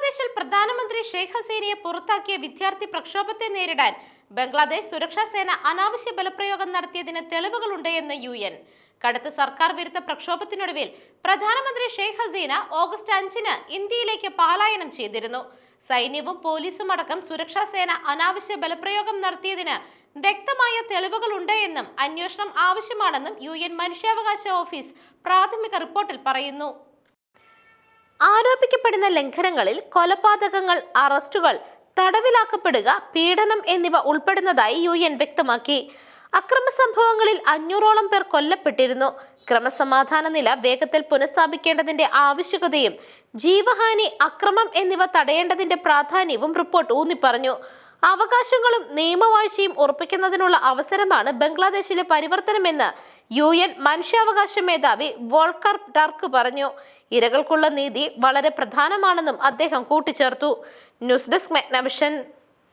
ബംഗ്ലാദേശിൽ പ്രധാനമന്ത്രി ഷെയ്ഖ് ഹസീനയെ പുറത്താക്കിയ വിദ്യാർത്ഥി പ്രക്ഷോഭത്തെ നേരിടാൻ ബംഗ്ലാദേശ് സുരക്ഷാ സേന അനാവശ്യ ബലപ്രയോഗം നടത്തിയതിന് തെളിവുകളുണ്ട് എന്ന് യു എൻ. കടുത്ത സർക്കാർ വിരുദ്ധ പ്രക്ഷോഭത്തിനൊടുവിൽ പ്രധാനമന്ത്രി ഷെയ്ഖ് ഹസീന ഓഗസ്റ്റ് അഞ്ചിന് ഇന്ത്യയിലേക്ക് പലായനം ചെയ്തിരുന്നു. സൈന്യവും പോലീസും അടക്കം സുരക്ഷാ സേന അനാവശ്യ ബലപ്രയോഗം നടത്തിയതിന് വ്യക്തമായ തെളിവുകളുണ്ട് എന്നും അന്വേഷണം ആവശ്യമാണെന്നും യു എൻ മനുഷ്യാവകാശ ഓഫീസ് പ്രാഥമിക റിപ്പോർട്ടിൽ പറയുന്നു. ആരോപിക്കപ്പെടുന്ന ലംഘനങ്ങളിൽ കൊലപാതകങ്ങൾ അറസ്റ്റുകൾ തടവിലാക്കപ്പെടുക പീഡനം എന്നിവ ഉൾപ്പെടുന്നതായി യു എൻ വ്യക്തമാക്കി. അക്രമ സംഭവങ്ങളിൽ അഞ്ഞൂറോളം പേർ കൊല്ലപ്പെട്ടിരുന്നു. ക്രമസമാധാന നില വേഗത്തിൽ പുനഃസ്ഥാപിക്കേണ്ടതിന്റെ ആവശ്യകതയും ജീവഹാനി അക്രമം എന്നിവ തടയേണ്ടതിന്റെ പ്രാധാന്യവും റിപ്പോർട്ട് ഊന്നിപ്പറഞ്ഞു. അവകാശങ്ങളും നിയമവാഴ്ചയും ഉറപ്പിക്കുന്നതിനുള്ള അവസരമാണ് ബംഗ്ലാദേശിലെ പരിവർത്തനമെന്ന് യു എൻ മനുഷ്യാവകാശ മേധാവി വോൾക്കർ ടർക്ക് പറഞ്ഞു. ഇരകൾക്കുള്ള നീതി വളരെ പ്രധാനമാണെന്നും അദ്ദേഹം കൂട്ടിച്ചേർത്തു. News desk മെഗ്നവിഷൻ.